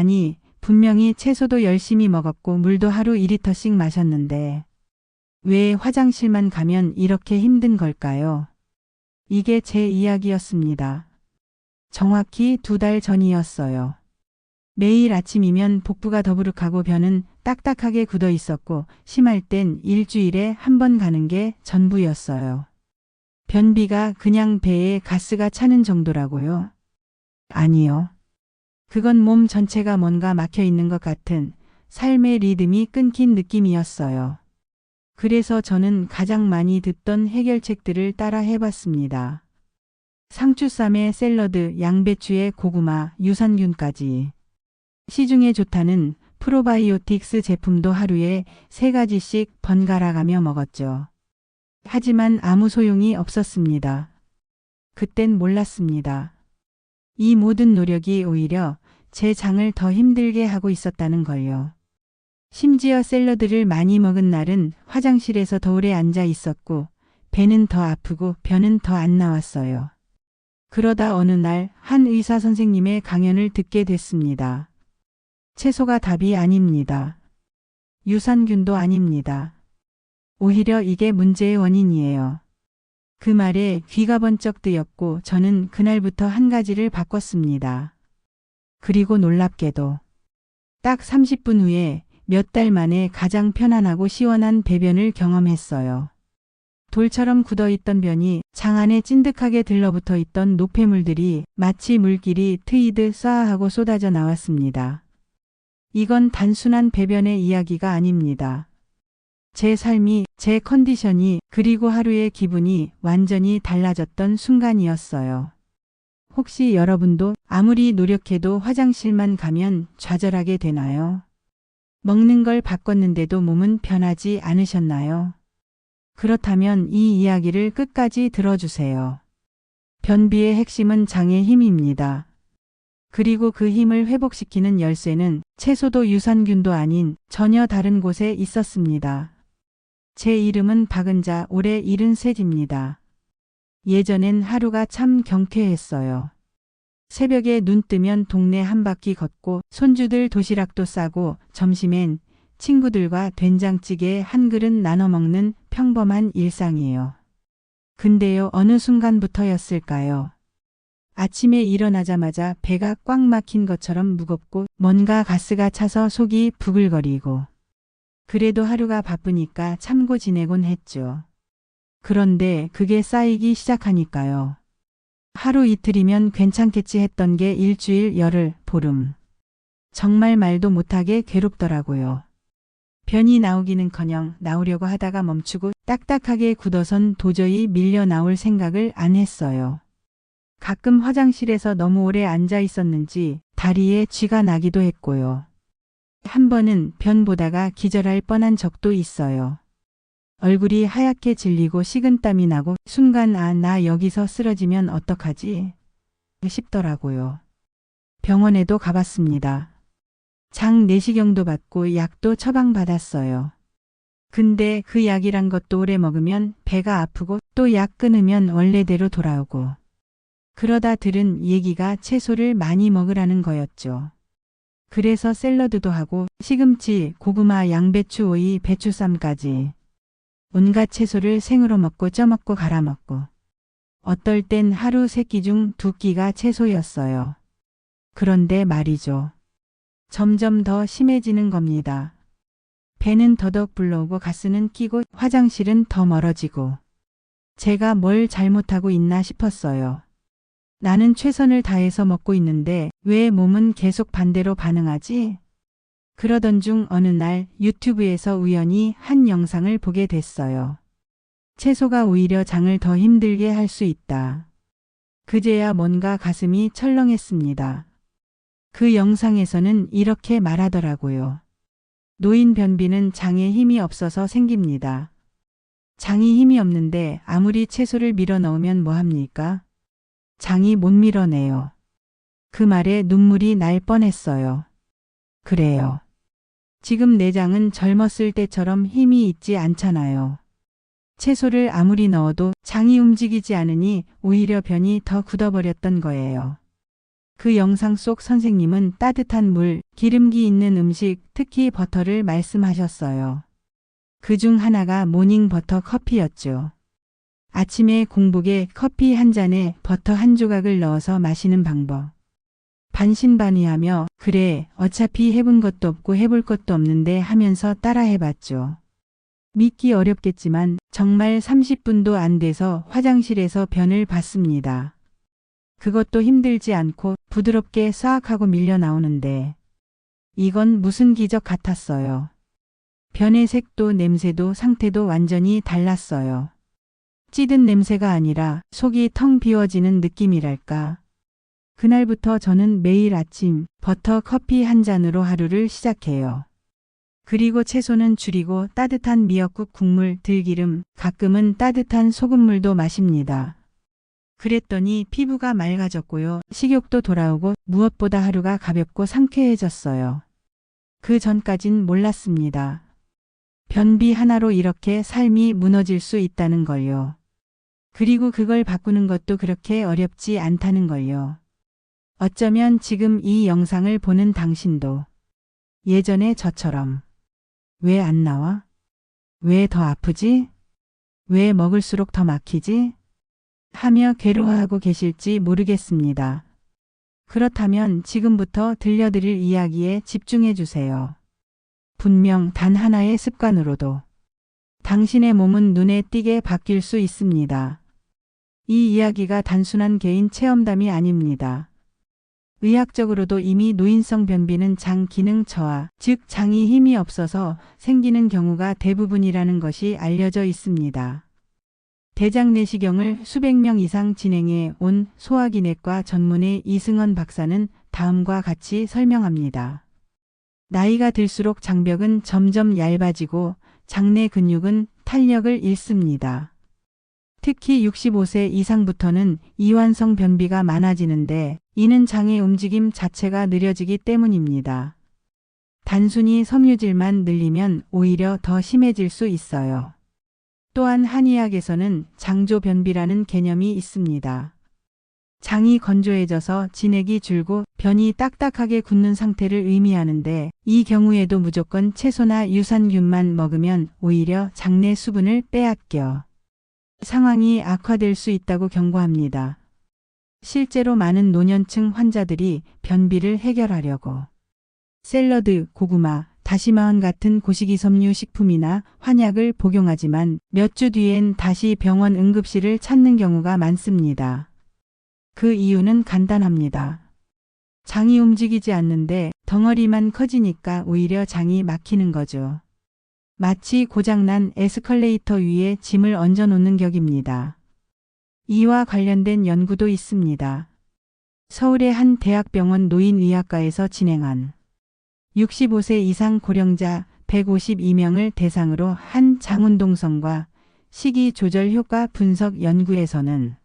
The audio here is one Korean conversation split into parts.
아니, 분명히 채소도 열심히 먹었고 물도 하루 2리터씩 마셨는데 왜 화장실만 가면 이렇게 힘든 걸까요? 이게 제 이야기였습니다. 정확히 두 달 전이었어요. 매일 아침이면 복부가 더부룩하고 변은 딱딱하게 굳어 있었고 심할 땐 일주일에 한 번 가는 게 전부였어요. 변비가 그냥 배에 가스가 차는 정도라고요? 아니요. 그건 몸 전체가 뭔가 막혀 있는 것 같은 삶의 리듬이 끊긴 느낌이었어요. 그래서 저는 가장 많이 듣던 해결책들을 따라 해봤습니다. 상추쌈에 샐러드, 양배추에 고구마, 유산균까지. 시중에 좋다는 프로바이오틱스 제품도 하루에 세 가지씩 번갈아 가며 먹었죠. 하지만 아무 소용이 없었습니다. 그땐 몰랐습니다. 이 모든 노력이 오히려 제 장을 더 힘들게 하고 있었다는 걸요. 심지어 샐러드를 많이 먹은 날은 화장실에서 더 오래 앉아 있었고 배는 더 아프고 변은 더 안 나왔어요. 그러다 어느 날 한 의사 선생님의 강연을 듣게 됐습니다. 채소가 답이 아닙니다. 유산균도 아닙니다. 오히려 이게 문제의 원인이에요. 그 말에 귀가 번쩍 뜨였고 저는 그날부터 한 가지를 바꿨습니다. 그리고 놀랍게도 딱 30분 후에 몇 달 만에 가장 편안하고 시원한 배변을 경험했어요. 돌처럼 굳어있던 변이 장 안에 찐득하게 들러붙어 있던 노폐물들이 마치 물길이 트이듯 쏴하고 쏟아져 나왔습니다. 이건 단순한 배변의 이야기가 아닙니다. 제 삶이, 제 컨디션이, 그리고 하루의 기분이 완전히 달라졌던 순간이었어요. 혹시 여러분도 아무리 노력해도 화장실만 가면 좌절하게 되나요? 먹는 걸 바꿨는데도 몸은 변하지 않으셨나요? 그렇다면 이 이야기를 끝까지 들어주세요. 변비의 핵심은 장의 힘입니다. 그리고 그 힘을 회복시키는 열쇠는 채소도 유산균도 아닌 전혀 다른 곳에 있었습니다. 제 이름은 박은자 올해 73입니다. 예전엔 하루가 참 경쾌했어요. 새벽에 눈 뜨면 동네 한 바퀴 걷고 손주들 도시락도 싸고 점심엔 친구들과 된장찌개 한 그릇 나눠 먹는 평범한 일상이에요. 근데요, 어느 순간부터였을까요? 아침에 일어나자마자 배가 꽉 막힌 것처럼 무겁고 뭔가 가스가 차서 속이 부글거리고 그래도 하루가 바쁘니까 참고 지내곤 했죠. 그런데 그게 쌓이기 시작하니까요. 하루 이틀이면 괜찮겠지 했던 게 일주일, 열흘, 보름. 정말 말도 못하게 괴롭더라고요. 변이 나오기는커녕 나오려고 하다가 멈추고 딱딱하게 굳어선 도저히 밀려 나올 생각을 안 했어요. 가끔 화장실에서 너무 오래 앉아 있었는지 다리에 쥐가 나기도 했고요. 한 번은 변 보다가 기절할 뻔한 적도 있어요. 얼굴이 하얗게 질리고 식은땀이 나고 순간 아, 나 여기서 쓰러지면 어떡하지? 싶더라고요. 병원에도 가봤습니다. 장 내시경도 받고 약도 처방받았어요. 근데 그 약이란 것도 오래 먹으면 배가 아프고 또 약 끊으면 원래대로 돌아오고. 그러다 들은 얘기가 채소를 많이 먹으라는 거였죠. 그래서 샐러드도 하고 시금치, 고구마, 양배추, 오이, 배추쌈까지 온갖 채소를 생으로 먹고 쪄먹고 갈아 먹고 어떨 땐 하루 세 끼 중 두 끼가 채소였어요. 그런데 말이죠. 점점 더 심해지는 겁니다. 배는 더덕 불러오고 가스는 끼고 화장실은 더 멀어지고 제가 뭘 잘못하고 있나 싶었어요. 나는 최선을 다해서 먹고 있는데 왜 몸은 계속 반대로 반응하지? 그러던 중 어느 날 유튜브에서 우연히 한 영상을 보게 됐어요. 채소가 오히려 장을 더 힘들게 할 수 있다. 그제야 뭔가 가슴이 철렁했습니다. 그 영상에서는 이렇게 말하더라고요. 노인 변비는 장에 힘이 없어서 생깁니다. 장이 힘이 없는데 아무리 채소를 밀어 넣으면 뭐합니까? 장이 못 밀어내요. 그 말에 눈물이 날 뻔했어요. 그래요. 지금 내 장은 젊었을 때처럼 힘이 있지 않잖아요. 채소를 아무리 넣어도 장이 움직이지 않으니 오히려 변이 더 굳어버렸던 거예요. 그 영상 속 선생님은 따뜻한 물, 기름기 있는 음식, 특히 버터를 말씀하셨어요. 그 중 하나가 모닝 버터 커피였죠. 아침에 공복에 커피 한 잔에 버터 한 조각을 넣어서 마시는 방법. 반신반의하며 그래 어차피 해본 것도 없고 해볼 것도 없는데 하면서 따라 해봤죠. 믿기 어렵겠지만 정말 30분도 안 돼서 화장실에서 변을 봤습니다. 그것도 힘들지 않고 부드럽게 싹 하고 밀려 나오는데 이건 무슨 기적 같았어요. 변의 색도 냄새도 상태도 완전히 달랐어요. 찌든 냄새가 아니라 속이 텅 비워지는 느낌이랄까. 그날부터 저는 매일 아침 버터 커피 한 잔으로 하루를 시작해요. 그리고 채소는 줄이고 따뜻한 미역국 국물, 들기름, 가끔은 따뜻한 소금물도 마십니다. 그랬더니 피부가 맑아졌고요. 식욕도 돌아오고 무엇보다 하루가 가볍고 상쾌해졌어요. 그 전까진 몰랐습니다. 변비 하나로 이렇게 삶이 무너질 수 있다는 걸요. 그리고 그걸 바꾸는 것도 그렇게 어렵지 않다는 걸요. 어쩌면 지금 이 영상을 보는 당신도 예전에 저처럼 왜 안 나와? 왜 더 아프지? 왜 먹을수록 더 막히지? 하며 괴로워하고 계실지 모르겠습니다. 그렇다면 지금부터 들려드릴 이야기에 집중해 주세요. 분명 단 하나의 습관으로도 당신의 몸은 눈에 띄게 바뀔 수 있습니다. 이 이야기가 단순한 개인 체험담이 아닙니다. 의학적으로도 이미 노인성 변비는 장 기능 저하, 즉 장이 힘이 없어서 생기는 경우가 대부분이라는 것이 알려져 있습니다. 대장 내시경을 수백 명 이상 진행해 온 소화기내과 전문의 이승원 박사는 다음과 같이 설명합니다. 나이가 들수록 장벽은 점점 얇아지고 장내 근육은 탄력을 잃습니다. 특히 65세 이상부터는 이완성 변비가 많아지는데 이는 장의 움직임 자체가 느려지기 때문입니다. 단순히 섬유질만 늘리면 오히려 더 심해질 수 있어요. 또한 한의학에서는 장조 변비라는 개념이 있습니다. 장이 건조해져서 진액이 줄고 변이 딱딱하게 굳는 상태를 의미하는데 이 경우에도 무조건 채소나 유산균만 먹으면 오히려 장내 수분을 빼앗겨 상황이 악화될 수 있다고 경고합니다. 실제로 많은 노년층 환자들이 변비를 해결하려고 샐러드, 고구마, 다시마흔 같은 고식이 섬유 식품이나 환약을 복용하지만 몇 주 뒤엔 다시 병원 응급실을 찾는 경우가 많습니다. 그 이유는 간단합니다. 장이 움직이지 않는데 덩어리만 커지니까 오히려 장이 막히는 거죠. 마치 고장난 에스컬레이터 위에 짐을 얹어 놓는 격입니다. 이와 관련된 연구도 있습니다. 서울의 한 대학병원 노인의학과에서 진행한 65세 이상 고령자 152명을 대상으로 한 장운동성과 식이 조절 효과 분석 연구에서는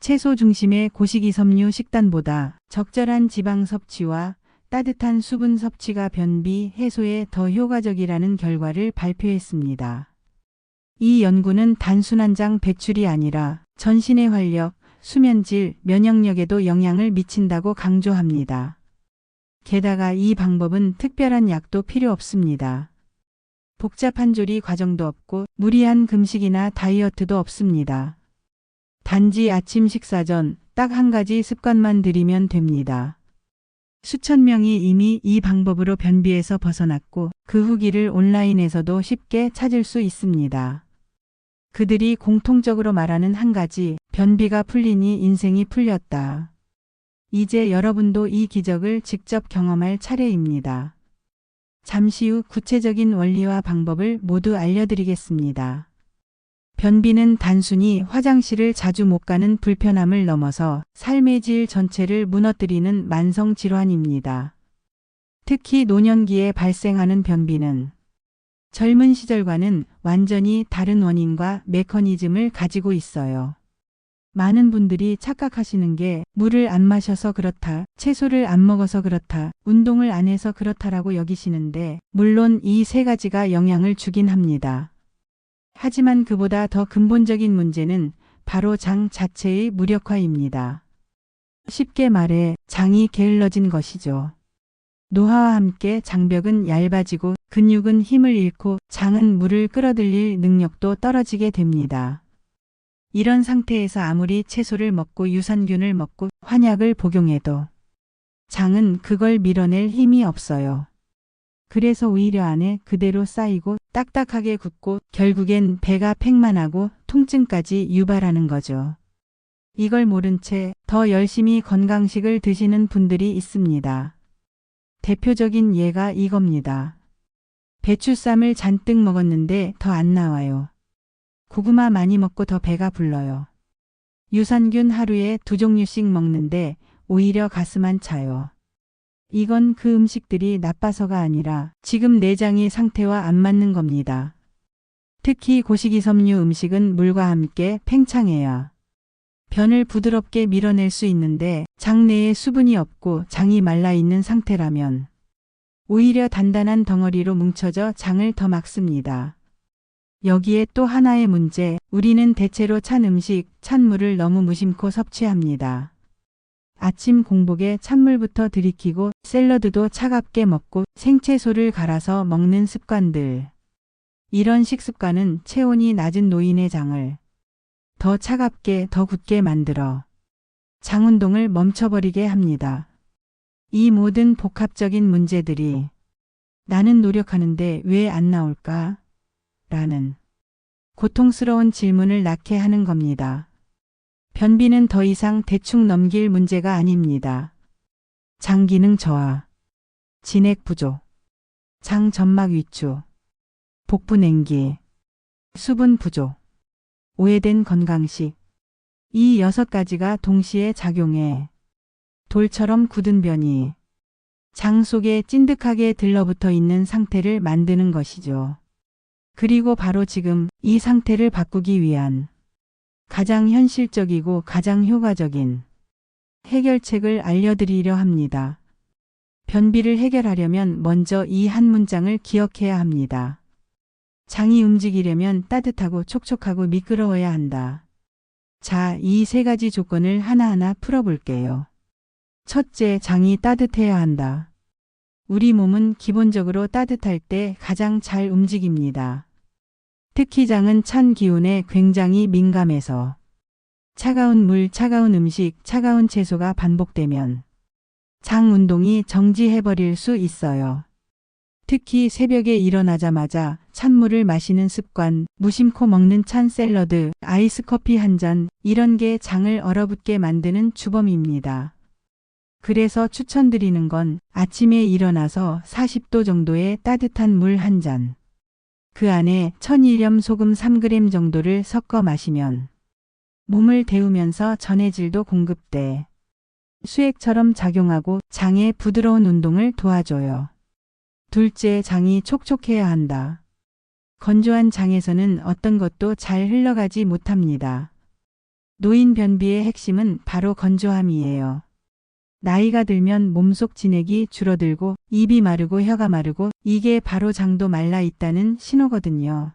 채소 중심의 고식이 섬유 식단보다 적절한 지방 섭취와 따뜻한 수분 섭취가 변비 해소에 더 효과적이라는 결과를 발표했습니다. 이 연구는 단순 한 장 배출이 아니라 전신의 활력, 수면질, 면역력에도 영향을 미친다고 강조합니다. 게다가 이 방법은 특별한 약도 필요 없습니다. 복잡한 조리 과정도 없고 무리한 금식이나 다이어트도 없습니다. 단지 아침 식사 전 딱 한 가지 습관만 들이면 됩니다. 수천 명이 이미 이 방법으로 변비에서 벗어났고 그 후기를 온라인에서도 쉽게 찾을 수 있습니다. 그들이 공통적으로 말하는 한 가지, 변비가 풀리니 인생이 풀렸다. 이제 여러분도 이 기적을 직접 경험할 차례입니다. 잠시 후 구체적인 원리와 방법을 모두 알려드리겠습니다. 변비는 단순히 화장실을 자주 못 가는 불편함을 넘어서 삶의 질 전체를 무너뜨리는 만성 질환입니다. 특히 노년기에 발생하는 변비는 젊은 시절과는 완전히 다른 원인과 메커니즘을 가지고 있어요. 많은 분들이 착각하시는 게 물을 안 마셔서 그렇다, 채소를 안 먹어서 그렇다, 운동을 안 해서 그렇다라고 여기시는데 물론 이 세 가지가 영향을 주긴 합니다. 하지만 그보다 더 근본적인 문제는 바로 장 자체의 무력화입니다. 쉽게 말해 장이 게을러진 것이죠. 노화와 함께 장벽은 얇아지고 근육은 힘을 잃고 장은 물을 끌어들일 능력도 떨어지게 됩니다. 이런 상태에서 아무리 채소를 먹고 유산균을 먹고 환약을 복용해도 장은 그걸 밀어낼 힘이 없어요. 그래서 오히려 안에 그대로 쌓이고 딱딱하게 굳고 결국엔 배가 팽만하고 통증까지 유발하는 거죠. 이걸 모른 채 더 열심히 건강식을 드시는 분들이 있습니다. 대표적인 예가 이겁니다. 배추쌈을 잔뜩 먹었는데 더 안 나와요. 고구마 많이 먹고 더 배가 불러요. 유산균 하루에 두 종류씩 먹는데 오히려 가슴만 차요. 이건 그 음식들이 나빠서가 아니라 지금 내장의 상태와 안 맞는 겁니다. 특히 고식이섬유 음식은 물과 함께 팽창해야 변을 부드럽게 밀어낼 수 있는데 장내에 수분이 없고 장이 말라 있는 상태라면 오히려 단단한 덩어리로 뭉쳐져 장을 더 막습니다. 여기에 또 하나의 문제, 우리는 대체로 찬 음식, 찬물을 너무 무심코 섭취합니다. 아침 공복에 찬물부터 들이키고 샐러드도 차갑게 먹고 생채소를 갈아서 먹는 습관들. 이런 식습관은 체온이 낮은 노인의 장을 더 차갑게 더 굳게 만들어 장 운동을 멈춰버리게 합니다. 이 모든 복합적인 문제들이 나는 노력하는데 왜 안 나올까? 라는 고통스러운 질문을 낳게 하는 겁니다. 변비는 더 이상 대충 넘길 문제가 아닙니다. 장 기능 저하, 진액 부족, 장 점막 위축, 복부 냉기, 수분 부족, 오해된 건강식. 이 여섯 가지가 동시에 작용해 돌처럼 굳은 변이 장 속에 찐득하게 들러붙어 있는 상태를 만드는 것이죠. 그리고 바로 지금 이 상태를 바꾸기 위한 가장 현실적이고 가장 효과적인 해결책을 알려드리려 합니다. 변비를 해결하려면 먼저 이 한 문장을 기억해야 합니다. 장이 움직이려면 따뜻하고 촉촉하고 미끄러워야 한다. 자, 이 세 가지 조건을 하나하나 풀어볼게요. 첫째, 장이 따뜻해야 한다. 우리 몸은 기본적으로 따뜻할 때 가장 잘 움직입니다. 특히 장은 찬 기운에 굉장히 민감해서 차가운 물, 차가운 음식, 차가운 채소가 반복되면 장 운동이 정지해버릴 수 있어요. 특히 새벽에 일어나자마자 찬물을 마시는 습관, 무심코 먹는 찬 샐러드, 아이스 커피 한 잔, 이런 게 장을 얼어붙게 만드는 주범입니다. 그래서 추천드리는 건 아침에 일어나서 40도 정도의 따뜻한 물 한 잔. 그 안에 천일염 소금 3g 정도를 섞어 마시면 몸을 데우면서 전해질도 공급돼 수액처럼 작용하고 장의 부드러운 운동을 도와줘요. 둘째, 장이 촉촉해야 한다. 건조한 장에서는 어떤 것도 잘 흘러가지 못합니다. 노인 변비의 핵심은 바로 건조함이에요. 나이가 들면 몸속 진액이 줄어들고 입이 마르고 혀가 마르고 이게 바로 장도 말라 있다는 신호거든요.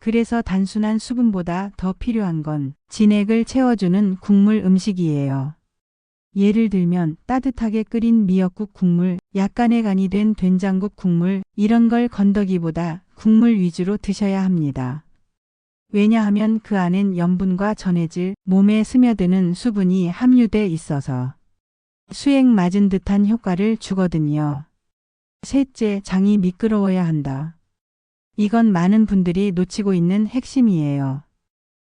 그래서 단순한 수분보다 더 필요한 건 진액을 채워주는 국물 음식이에요. 예를 들면 따뜻하게 끓인 미역국 국물, 약간의 간이 된 된장국 국물, 이런 걸 건더기보다 국물 위주로 드셔야 합니다. 왜냐하면 그 안엔 염분과 전해질, 몸에 스며드는 수분이 함유돼 있어서 수액 맞은 듯한 효과를 주거든요. 셋째, 장이 미끄러워야 한다. 이건 많은 분들이 놓치고 있는 핵심이에요.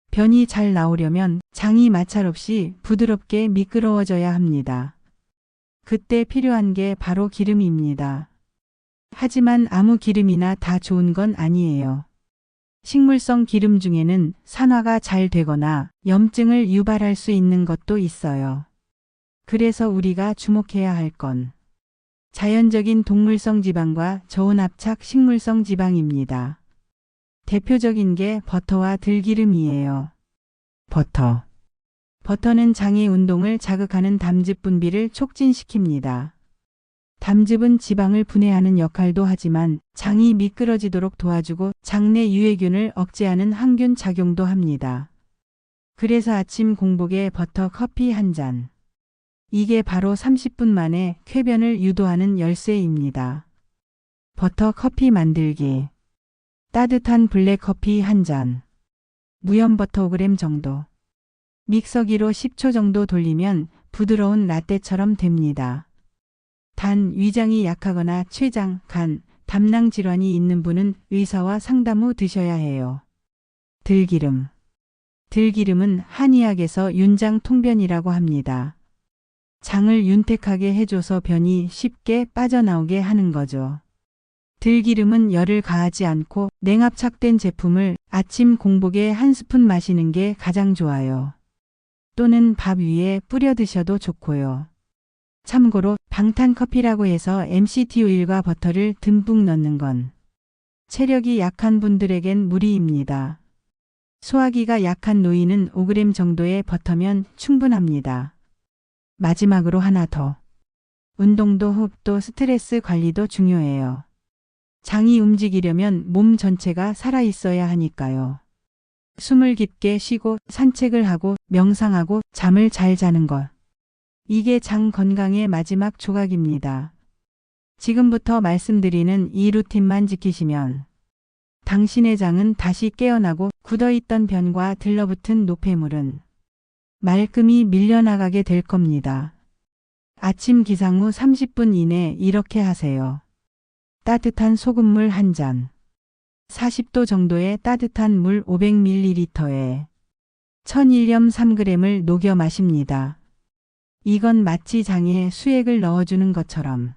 변이 잘 나오려면 장이 마찰 없이 부드럽게 미끄러워져야 합니다. 그때 필요한 게 바로 기름입니다. 하지만 아무 기름이나 다 좋은 건 아니에요. 식물성 기름 중에는 산화가 잘 되거나 염증을 유발할 수 있는 것도 있어요. 그래서 우리가 주목해야 할 건 자연적인 동물성 지방과 저온압착 식물성 지방입니다. 대표적인 게 버터와 들기름이에요. 버터. 버터는 장의 운동을 자극하는 담즙 분비를 촉진시킵니다. 담즙은 지방을 분해하는 역할도 하지만 장이 미끄러지도록 도와주고 장내 유해균을 억제하는 항균 작용도 합니다. 그래서 아침 공복에 버터 커피 한 잔. 이게 바로 30분 만에 쾌변을 유도하는 열쇠입니다. 버터 커피 만들기. 따뜻한 블랙 커피 한 잔. 무염 버터 5g 정도. 믹서기로 10초 정도 돌리면 부드러운 라떼처럼 됩니다. 단 위장이 약하거나 췌장, 간, 담낭 질환이 있는 분은 의사와 상담 후 드셔야 해요. 들기름. 들기름은 한의학에서 윤장 통변이라고 합니다. 장을 윤택하게 해줘서 변이 쉽게 빠져나오게 하는 거죠. 들기름은 열을 가하지 않고 냉압착된 제품을 아침 공복에 한 스푼 마시는 게 가장 좋아요. 또는 밥 위에 뿌려 드셔도 좋고요. 참고로 방탄커피라고 해서 MCT 오일과 버터를 듬뿍 넣는 건 체력이 약한 분들에겐 무리입니다. 소화기가 약한 노인은 5g 정도의 버터면 충분합니다. 마지막으로 하나 더. 운동도 호흡도 스트레스 관리도 중요해요. 장이 움직이려면 몸 전체가 살아있어야 하니까요. 숨을 깊게 쉬고 산책을 하고 명상하고 잠을 잘 자는 것. 이게 장 건강의 마지막 조각입니다. 지금부터 말씀드리는 이 루틴만 지키시면 당신의 장은 다시 깨어나고 굳어있던 변과 들러붙은 노폐물은 말끔히 밀려나가게 될 겁니다. 아침 기상 후 30분 이내 이렇게 하세요. 따뜻한 소금물 한 잔. 40도 정도의 따뜻한 물 500ml에 천일염 3g을 녹여 마십니다. 이건 마치 장에 수액을 넣어주는 것처럼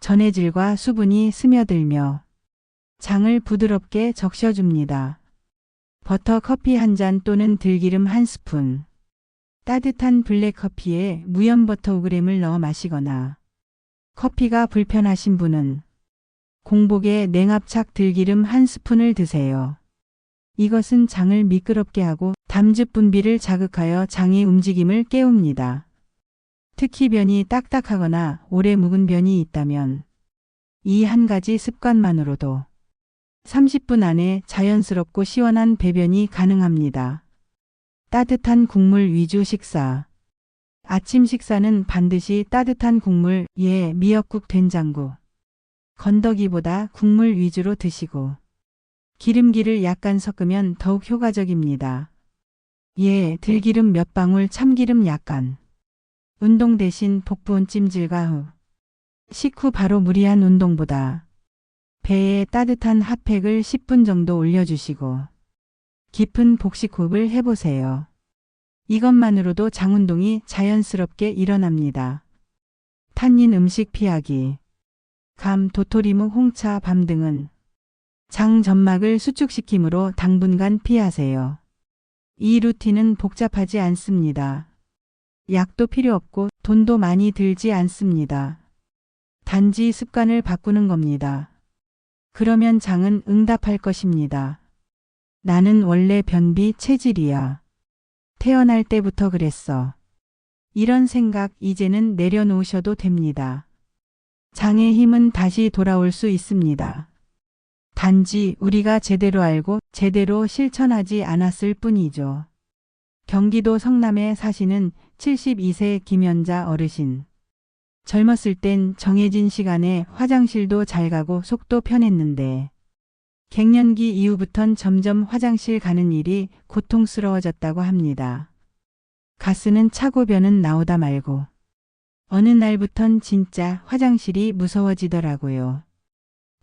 전해질과 수분이 스며들며 장을 부드럽게 적셔줍니다. 버터 커피 한 잔 또는 들기름 한 스푼. 따뜻한 블랙커피에 무염 버터 5g을 넣어 마시거나 커피가 불편하신 분은 공복에 냉압착 들기름 한 스푼을 드세요. 이것은 장을 미끄럽게 하고 담즙 분비를 자극하여 장의 움직임을 깨웁니다. 특히 변이 딱딱하거나 오래 묵은 변이 있다면 이 한 가지 습관만으로도 30분 안에 자연스럽고 시원한 배변이 가능합니다. 따뜻한 국물 위주 식사. 아침 식사는 반드시 따뜻한 국물, 예, 미역국 된장국. 건더기보다 국물 위주로 드시고 기름기를 약간 섞으면 더욱 효과적입니다. 예, 들기름 몇 방울 참기름 약간. 운동 대신 복부온 찜질과 후. 식후 바로 무리한 운동보다 배에 따뜻한 핫팩을 10분 정도 올려주시고 깊은 복식 호흡을 해보세요. 이것만으로도 장운동이 자연스럽게 일어납니다. 탄닌 음식 피하기. 감, 도토리묵, 홍차, 밤 등은 장 점막을 수축시키므로 당분간 피하세요. 이 루틴은 복잡하지 않습니다. 약도 필요 없고 돈도 많이 들지 않습니다. 단지 습관을 바꾸는 겁니다. 그러면 장은 응답할 것입니다. 나는 원래 변비 체질이야. 태어날 때부터 그랬어. 이런 생각 이제는 내려놓으셔도 됩니다. 장의 힘은 다시 돌아올 수 있습니다. 단지 우리가 제대로 알고 제대로 실천하지 않았을 뿐이죠. 경기도 성남에 사시는 72세 김연자 어르신. 젊었을 땐 정해진 시간에 화장실도 잘 가고 속도 편했는데 갱년기 이후부턴 점점 화장실 가는 일이 고통스러워졌다고 합니다. 가스는 차고 변은 나오다 말고 어느 날부턴 진짜 화장실이 무서워지더라고요.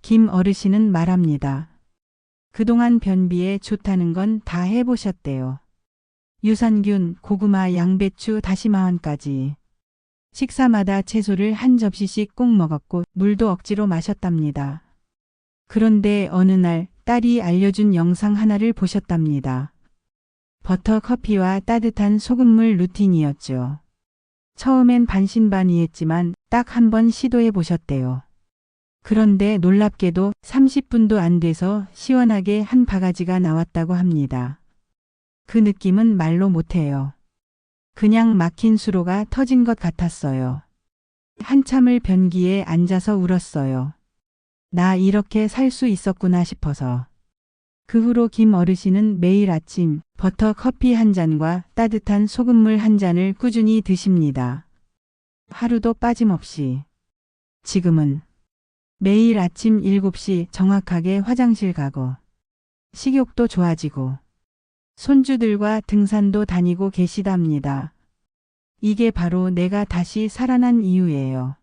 김 어르신은 말합니다. 그동안 변비에 좋다는 건 다 해보셨대요. 유산균, 고구마, 양배추, 다시마원까지. 식사마다 채소를 한 접시씩 꼭 먹었고 물도 억지로 마셨답니다. 그런데 어느 날 딸이 알려준 영상 하나를 보셨답니다. 버터 커피와 따뜻한 소금물 루틴이었죠. 처음엔 반신반의했지만 딱 한 번 시도해 보셨대요. 그런데 놀랍게도 30분도 안 돼서 시원하게 한 바가지가 나왔다고 합니다. 그 느낌은 말로 못해요. 그냥 막힌 수로가 터진 것 같았어요. 한참을 변기에 앉아서 울었어요. 나 이렇게 살 수 있었구나 싶어서. 그 후로 김 어르신은 매일 아침 버터 커피 한 잔과 따뜻한 소금물 한 잔을 꾸준히 드십니다. 하루도 빠짐없이. 지금은 매일 아침 7시 정확하게 화장실 가고 식욕도 좋아지고 손주들과 등산도 다니고 계시답니다. 이게 바로 내가 다시 살아난 이유예요.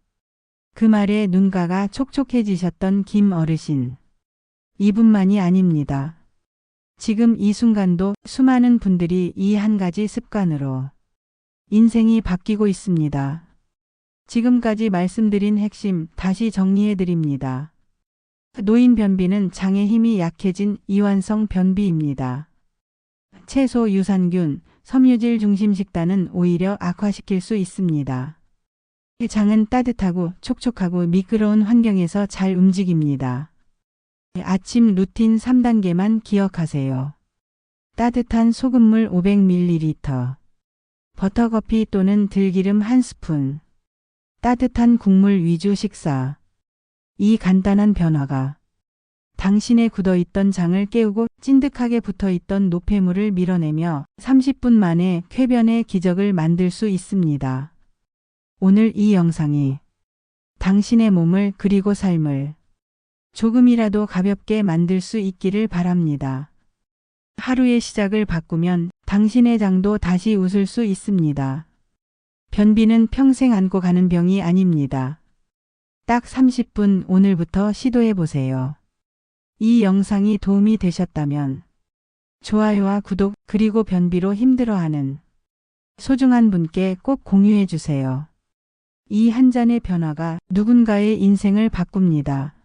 그 말에 눈가가 촉촉해지셨던 김 어르신. 이분만이 아닙니다. 지금 이 순간도 수많은 분들이 이 한 가지 습관으로 인생이 바뀌고 있습니다. 지금까지 말씀드린 핵심 다시 정리해 드립니다. 노인 변비는 장의 힘이 약해진 이완성 변비입니다. 채소 유산균, 섬유질 중심 식단은 오히려 악화시킬 수 있습니다. 장은 따뜻하고 촉촉하고 미끄러운 환경에서 잘 움직입니다. 아침 루틴 3단계만 기억하세요. 따뜻한 소금물 500ml, 버터커피 또는 들기름 1스푼, 따뜻한 국물 위주 식사. 이 간단한 변화가 당신의 굳어있던 장을 깨우고 찐득하게 붙어있던 노폐물을 밀어내며 30분 만에 쾌변의 기적을 만들 수 있습니다. 오늘 이 영상이 당신의 몸을 그리고 삶을 조금이라도 가볍게 만들 수 있기를 바랍니다. 하루의 시작을 바꾸면 당신의 장도 다시 웃을 수 있습니다. 변비는 평생 안고 가는 병이 아닙니다. 딱 30분 오늘부터 시도해 보세요. 이 영상이 도움이 되셨다면 좋아요와 구독 그리고 변비로 힘들어하는 소중한 분께 꼭 공유해 주세요. 이 한 잔의 변화가 누군가의 인생을 바꿉니다.